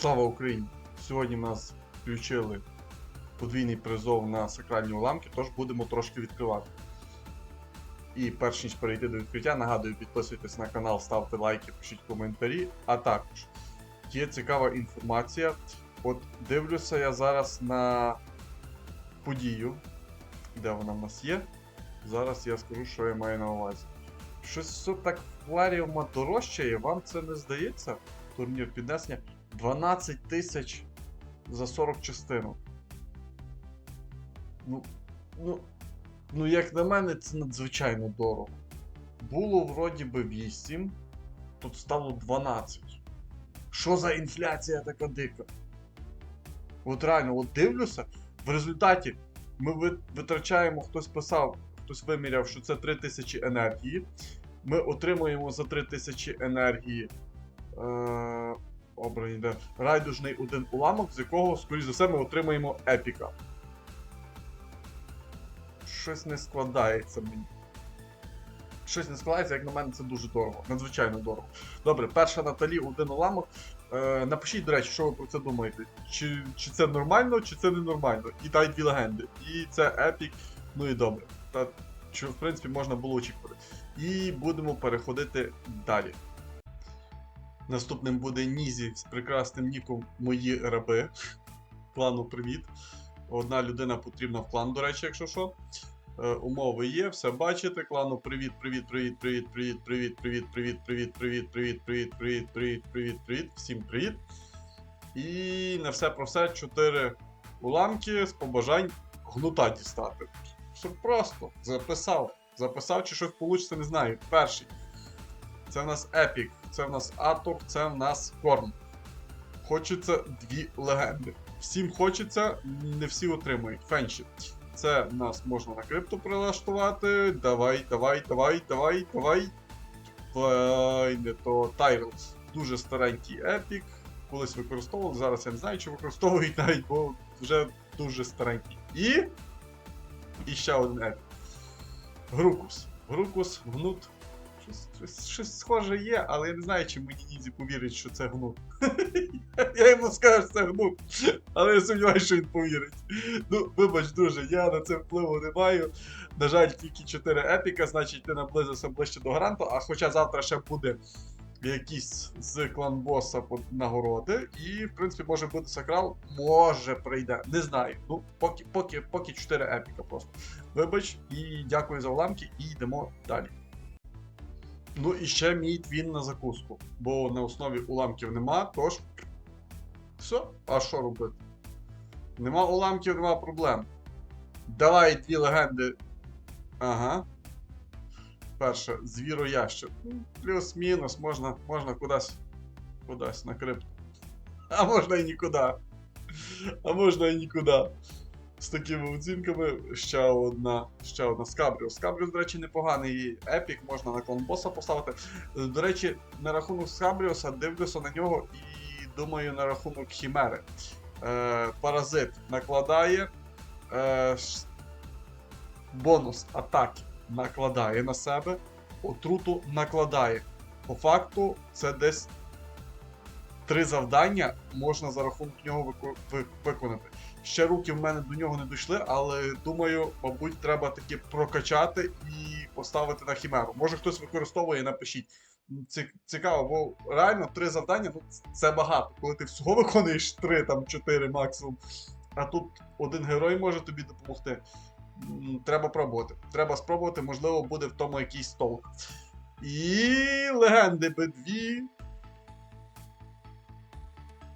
Слава Україні! Сьогодні нас включили подвійний призов на сакральні уламки, тож будемо трошки відкривати. І перш ніж перейти до відкриття, нагадую, підписуйтесь на канал, ставте лайки, пишіть коментарі. А також є цікава інформація. От дивлюся я зараз на подію, де вона в нас є. Зараз я скажу, що я маю на увазі. Щось все так акваріума дорожчає, вам це не здається? Турнір піднесення 12 тисяч за 40 частинок. Ну, ну, ну, як на мене, це надзвичайно дорого. Було вроді би 8, тут стало 12. Що за інфляція така дика? От реально, от дивлюся, в результаті ми витрачаємо, хтось писав, хтось виміряв, що це 3000 енергії. Ми отримуємо за 3000 енергії е, обрані, де райдужний один уламок, з якого, скоріш за все, ми отримаємо епіка. Щось не складається мені. Щось не складається, як на мене, це дуже дорого. Надзвичайно дорого. Добре, перша Наталі, один уламок. Е, напишіть, до речі, що ви про це думаєте. Чи, чи це нормально, чи це ненормально. І дай дві легенди. І це епік, ну і добре. Та що, в принципі, можна було очікувати. І будемо переходити далі. Наступним буде Нізі з прекрасним ніком Мої раби. Клану привіт. Одна людина потрібна в клан, до речі, якщо що. Е, умови є, все бачите. Клану привіт, привіт, привіт, привіт, привіт, привіт, привіт, привіт, привіт, привіт, привіт, привіт, привіт, привіт, привіт, привіт. Всім привіт. І на все про все 4 уламки з побажань гнута дістати. Все просто. Записав. Записав, чи щось вийде, не знаю. Перший. Це в нас Епік, це в нас Атор, це в нас Корн. Хочеться дві легенди. Всім хочеться, не всі отримують. Фенші. Це нас можна на крипту прилаштувати. Давай, давай, давай, давай, давай. Давай, не то Тайрл. Дуже старенький епік. Колись використовували, зараз я не знаю, чи використовують навіть, бо вже дуже старенький. І. І ще один епік. Грукус. Грукус, гнут. Щось, щось, схоже є, але я не знаю, чи мені Нізі повірить, що це гнут. я йому скажу, що це гнут. Але я сумніваюся, що він повірить. Ну, вибач, дуже, я на це впливу не маю. На жаль, тільки 4 епіка, значить ти наблизився ближче до гаранту, а хоча завтра ще буде якісь з клан-боса нагороди, і, в принципі, може бути сакрал, може прийде. Не знаю. Ну, поки, поки, поки 4 епіка просто. Вибач, і дякую за уламки, і йдемо далі. Ну і ще мій твін на закуску, бо на основі уламків нема, тож. Все, а що робити? Нема уламків, нема проблем. Давай дві легенди. Ага. Перше, звіроящик. Ну, Плюс-мінус, можна, можна кудись. Кудись на крипту. А можна і нікуди. А можна і нікуди. З такими оцінками ще одна, ще одна Скабріус. Скабріус, до речі, непоганий епік, можна на клон боса поставити. До речі, на рахунок Скабріуса дивлюся на нього і думаю на рахунок Хімери. Е, паразит накладає. Е, бонус атаки накладає на себе. Отруту накладає. По факту, це десь три завдання можна за рахунок нього виконати. Ще руки в мене до нього не дійшли, але думаю, мабуть, треба таки прокачати і поставити на хімеру. Може хтось використовує, напишіть. Ці- Цікаво, бо реально три завдання ну, це багато. Коли ти всього виконуєш три, там чотири максимум. А тут один герой може тобі допомогти. Треба пробувати. Треба спробувати, можливо, буде в тому якийсь толк. І легенди B2.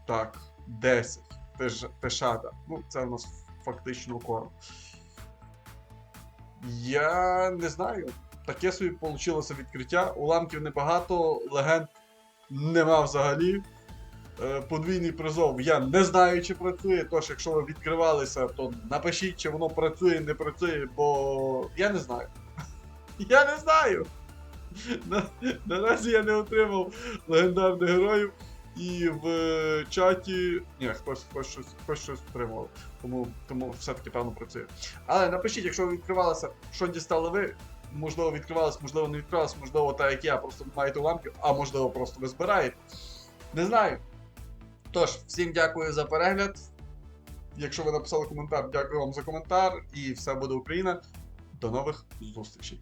Так, 10. Теж Тешада. Ну, це у нас фактично корм. Я не знаю. Таке собі вийшло відкриття. Уламків небагато, легенд нема взагалі. Е, Подвійний призов я не знаю, чи працює. Тож, якщо ви відкривалися, то напишіть, чи воно працює, не працює, бо я не знаю. Я не знаю. Наразі я не отримав легендарних героїв. І в е, чаті. Ні, хтось, хтось, щось, хтось щось отримав. Тому, тому все-таки певно працює. Але напишіть, якщо ви відкривалися, що дістали ви. Можливо, відкривалось, можливо, не відкривалось, можливо, так як я, просто маєте уламків, а можливо, просто ви збираєте. Не знаю. Тож, всім дякую за перегляд. Якщо ви написали коментар, дякую вам за коментар. І все буде Україна. До нових зустрічей.